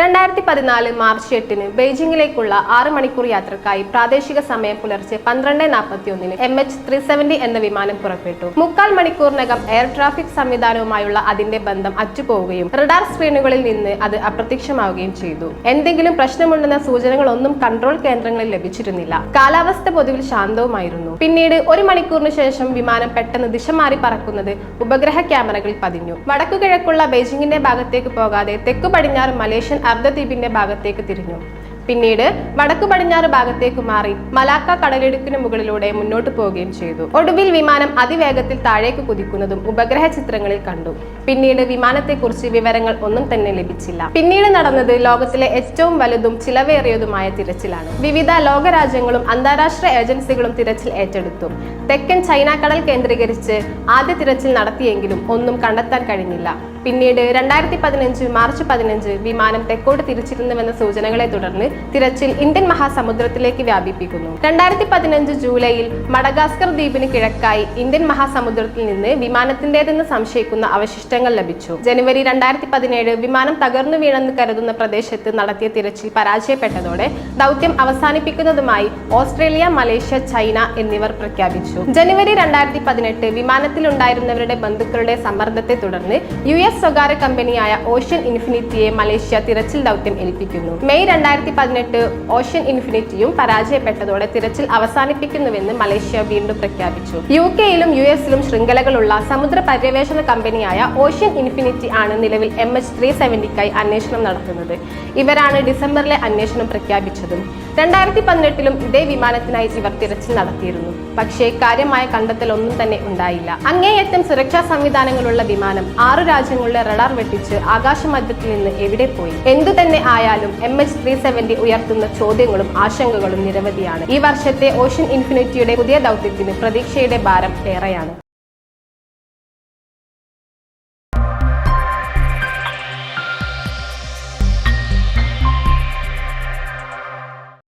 രണ്ടായിരത്തി പതിനാല് മാർച്ച് എട്ടിന് ബെയ്ജിംഗിലേക്കുള്ള ആറ് മണിക്കൂർ യാത്രക്കായി പ്രാദേശിക സമയം പുലർച്ചെ പന്ത്രണ്ട് നാൽപ്പത്തി ഒന്നിന് എം എച്ച് ത്രീ സെവന്റി എന്ന വിമാനം പുറപ്പെട്ടു. മുക്കാൽ മണിക്കൂറിനകം എയർ ട്രാഫിക് സംവിധാനവുമായുള്ള അതിന്റെ ബന്ധം അറ്റുപോവുകയും റഡാർ സ്ക്രീനുകളിൽ നിന്ന് അത് അപ്രത്യക്ഷമാവുകയും ചെയ്തു. എന്തെങ്കിലും പ്രശ്നമുണ്ടെന്ന സൂചനകളൊന്നും കൺട്രോൾ കേന്ദ്രങ്ങളിൽ ലഭിച്ചിരുന്നില്ല. കാലാവസ്ഥ പൊതുവിൽ ശാന്തവുമായിരുന്നു. പിന്നീട് ഒരു മണിക്കൂറിന് ശേഷം വിമാനം പെട്ടെന്ന് ദിശ മാറി പറക്കുന്നത് ഉപഗ്രഹ ക്യാമറകളിൽ പതിഞ്ഞു. വടക്കു കിഴക്കുള്ള ബെയ്ജിംഗിന്റെ ഭാഗത്തേക്ക് പോകാതെ തെക്കു പടിഞ്ഞാറ് മലേഷ്യൻ അർദ്ധദ്വീപിന്റെ ഭാഗത്തേക്ക് തിരിഞ്ഞു. പിന്നീട് വടക്കു പടിഞ്ഞാറ് ഭാഗത്തേക്ക് മാറി മലാക്ക കടലിടുക്കിന് മുകളിലൂടെ മുന്നോട്ട് പോവുകയും ചെയ്തു. ഒടുവിൽ വിമാനം അതിവേഗത്തിൽ താഴേക്ക് കുതിക്കുന്നതും ഉപഗ്രഹ ചിത്രങ്ങളിൽ കണ്ടു. പിന്നീട് വിമാനത്തെക്കുറിച്ച് വിവരങ്ങൾ ഒന്നും തന്നെ ലഭിച്ചില്ല. പിന്നീട് നടന്നത് ലോകത്തിലെ ഏറ്റവും വലുതും ചിലവേറിയതുമായ തിരച്ചിലാണ്. വിവിധ ലോകരാജ്യങ്ങളും അന്താരാഷ്ട്ര ഏജൻസികളും തിരച്ചിൽ ഏറ്റെടുത്തു. തെക്കൻ ചൈന കടൽ കേന്ദ്രീകരിച്ച് ആദ്യ തിരച്ചിൽ നടത്തിയെങ്കിലും ഒന്നും കണ്ടെത്താൻ കഴിഞ്ഞില്ല. പിന്നീട് രണ്ടായിരത്തി പതിനഞ്ച് മാർച്ച് പതിനഞ്ച് വിമാനം തെക്കോട്ട് തിരിച്ചിരുന്നുവെന്ന സൂചനകളെ തുടർന്ന് തിരച്ചിൽ ഇന്ത്യൻ മഹാസമുദ്രത്തിലേക്ക് വ്യാപിപ്പിക്കുന്നു. രണ്ടായിരത്തി പതിനഞ്ച് ജൂലൈയിൽ മഡഗാസ്കർ ദ്വീപിന് കിഴക്കായി ഇന്ത്യൻ മഹാസമുദ്രത്തിൽ നിന്ന് വിമാനത്തിന്റേതെന്ന് സംശയിക്കുന്ന അവശിഷ്ടങ്ങൾ ലഭിച്ചു. ജനുവരി രണ്ടായിരത്തി പതിനേഴ് വിമാനം തകർന്നു വീണെന്ന് കരുതുന്ന പ്രദേശത്ത് നടത്തിയ തിരച്ചിൽ പരാജയപ്പെട്ടതോടെ ദൗത്യം അവസാനിപ്പിക്കുന്നതുമായി ഓസ്ട്രേലിയ മലേഷ്യ ചൈന എന്നിവർ പ്രഖ്യാപിച്ചു. ജനുവരി രണ്ടായിരത്തി പതിനെട്ട് വിമാനത്തിലുണ്ടായിരുന്നവരുടെ ബന്ധുക്കളുടെ സമ്മർദ്ദത്തെ തുടർന്ന് യു എസ് സ്വകാര്യ കമ്പനിയായ ഓഷ്യൻ ഇൻഫിനിറ്റിയെ മലേഷ്യ തിരച്ചിൽ ദൗത്യം ഏൽപ്പിക്കുന്നു. മെയ് രണ്ടായിരത്തി പതിനെട്ട് ഓഷ്യൻ ഇൻഫിനിറ്റിയും പരാജയപ്പെട്ടതോടെ തിരച്ചിൽ അവസാനിപ്പിക്കുന്നുവെന്ന് മലേഷ്യ വീണ്ടും പ്രഖ്യാപിച്ചു. യു കെയിലും യു എസിലും ശൃംഖലകളുള്ള സമുദ്ര പര്യവേഷണ കമ്പനിയായ ഓഷ്യൻ ഇൻഫിനിറ്റി ആണ് നിലവിൽ എം എച്ച് ത്രീ സെവന്റിക്കായി അന്വേഷണം നടത്തുന്നത്. ഇവരാണ് ഡിസംബറിലെ അന്വേഷണം പ്രഖ്യാപിച്ചതും. രണ്ടായിരത്തി പതിനെട്ടിലും ഇതേ വിമാനത്തിനായി ഇവർ തിരച്ചിൽ നടത്തിയിരുന്നു. പക്ഷേ കാര്യമായ കണ്ടെത്തൽ ഒന്നും തന്നെ ഉണ്ടായില്ല. അങ്ങേയറ്റം സുരക്ഷാ സംവിധാനങ്ങളുള്ള വിമാനം ആറു രാജ്യങ്ങളുടെ റഡാർ വെട്ടിച്ച് ആകാശമധ്യത്തിൽ നിന്ന് എവിടെ പോയി? എന്തു തന്നെ ആയാലും എം എച്ച് ത്രീ സെവന്റി ഉയർത്തുന്ന ചോദ്യങ്ങളും ആശങ്കകളും നിരവധിയാണ്. ഈ വർഷത്തെ ഓഷ്യൻ ഇൻഫിനിറ്റിയുടെ പുതിയ ദൗത്യത്തിന് പ്രതീക്ഷയുടെ ഭാരം ഏറെയാണ്.